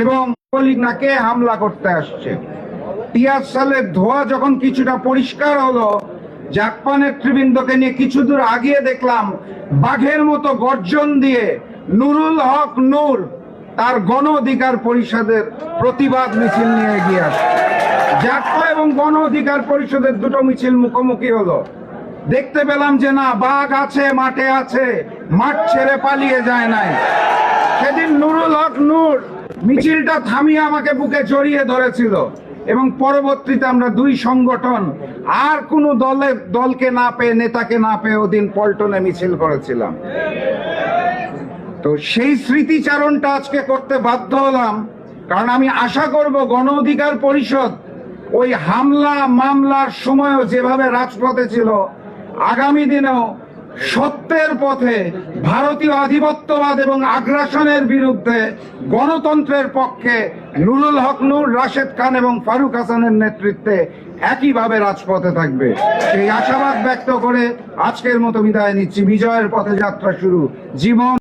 এবং নাকে হামলা করতে আসছে। টিয়ার সালের ধোয়া যখন কিছুটা পরিষ্কার হলো জাকপা নেতৃবৃন্দকে নিয়ে কিছু দূর আগিয়ে দেখলাম, বাঘের মতো গর্জন দিয়ে নুরুল হক নূর তার গণ অধিকার পরিষদের প্রতিবাদ মিছিল নিয়ে এগিয়ে আসে। জাকপা এবং গণ অধিকার পরিষদের দুটো মিছিল মুখোমুখি হলো। দেখতে পেলাম যে না, বাঘ আছে, মাঠে আছে, মাঠ ছেড়ে পালিয়ে যায় নাই। সেদিন নুরুল হক নূর মিছিলটা থামিয়ে আমাকে বুকে জড়িয়ে ধরেছিল এবং পরবর্তীতে আমরা দুই সংগঠন আর কোনো দলের দলকে না পেয়ে, নেতাকে না পেয়ে ওদিন পল্টনে মিছিল করেছিলাম। তো সেই স্মৃতিচারণটা আজকে করতে বাধ্য হলাম, কারণ আমি আশা করব গণ অধিকার পরিষদ ওই হামলা, মামলার সময়ও যেভাবে রাজপথে ছিল, আগামী দিনেও সত্যের পথে ভারতীয় আধিপত্যবাদ এবং আগ্রাসনের বিরুদ্ধে গণতন্ত্রের পক্ষে নুরুল হক নূর, রাশেদ খান এবং ফারুক হাসানের নেতৃত্বে একইভাবে রাজপথে থাকবে। সেই আশাবাদ ব্যক্ত করে আজকের মতো বিদায় নিচ্ছি। বিজয়ের পথে যাত্রা শুরু। জীবন